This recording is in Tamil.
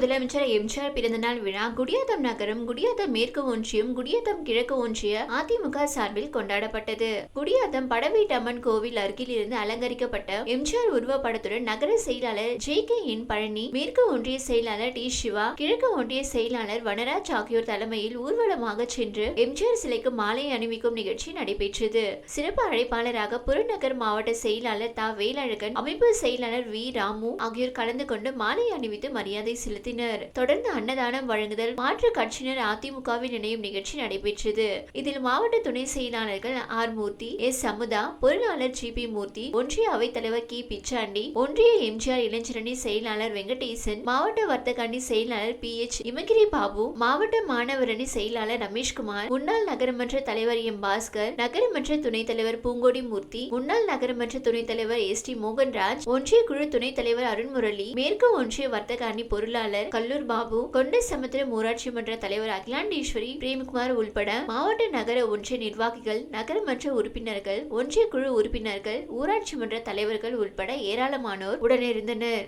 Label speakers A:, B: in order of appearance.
A: முதலமைச்சர் எம்ஜிஆர் பிறந்தநாள் விழா குடியாத்தம் நகரம் குடியாத்தம் மேற்கு ஒன்றியம் குடியாத்தம் கிழக்கு ஒன்றிய அதிமுக சார்பில் கொண்டாடப்பட்டது. குடியாத்தம் படவீட்டம்மன் கோவில் அருகில் இருந்து அலங்கரிக்கப்பட்ட எம்ஜிஆர் உருவப்படத்துடன் நகர செயலாளர் ஜே கே என் பழனி மேற்கு ஒன்றிய செயலாளர் டி சிவா கிழக்கு ஒன்றிய செயலாளர் வனராஜ் ஆகியோர் தலைமையில் ஊர்வலமாக சென்று எம்ஜிஆர் சிலைக்கு மாலை அணிவிக்கும் நிகழ்ச்சி நடைபெற்றது. சிறப்பு அழைப்பாளராக புறநகர் மாவட்ட செயலாளர் தா வேலழகன் அமைப்பு செயலாளர் வி ராமு ஆகியோர் கலந்து கொண்டு மாலை அணிவித்து மரியாதை செலுத்தி நடத்தினர். தொடர்ந்து அன்னதானம் வழங்குதல் மாற்றுக் கட்சியினர் அதிமுகவில் இணையும் நிகழ்ச்சி நடைபெற்றது. இதில் மாவட்ட துணை செயலாளர்கள் ஆர் மூர்த்தி எஸ். சமுதா பொருளாளர் ஜி. பி. மூர்த்தி ஒன்றிய அவைத்தலைவர் கி. பிச்சாண்டி ஒன்றிய எம்ஜிஆர் இளைஞரணி செயலாளர் வெங்கடேசன் மாவட்ட வர்த்தக அணி செயலாளர் பி. எச். இமகிரி பாபு மாவட்ட மாணவரணி செயலாளர் ரமேஷ்குமார் முன்னாள் நகரமன்ற தலைவர் எம். பாஸ்கர் நகரமன்ற துணைத் தலைவர் பூங்கோடி மூர்த்தி முன்னாள் நகரமன்ற துணைத் தலைவர் எஸ். டி. மோகன்ராஜ் ஒன்றிய குழு துணைத் தலைவர் அருண்முரளி மேற்கு ஒன்றிய வர்த்தக அணி பொருளாளர் கல்லூர் பாபு கொண்ட சமுத்திரம் ஊராட்சி மன்ற தலைவர் அகிலாண்டேஸ்வரி பிரேம்குமார் உள்பட மாவட்ட நகர ஒன்றிய நிர்வாகிகள் நகரமன்ற உறுப்பினர்கள் ஒன்றிய குழு உறுப்பினர்கள் ஊராட்சி மன்ற தலைவர்கள் உள்பட ஏராளமானோர் உடனிருந்தனர்.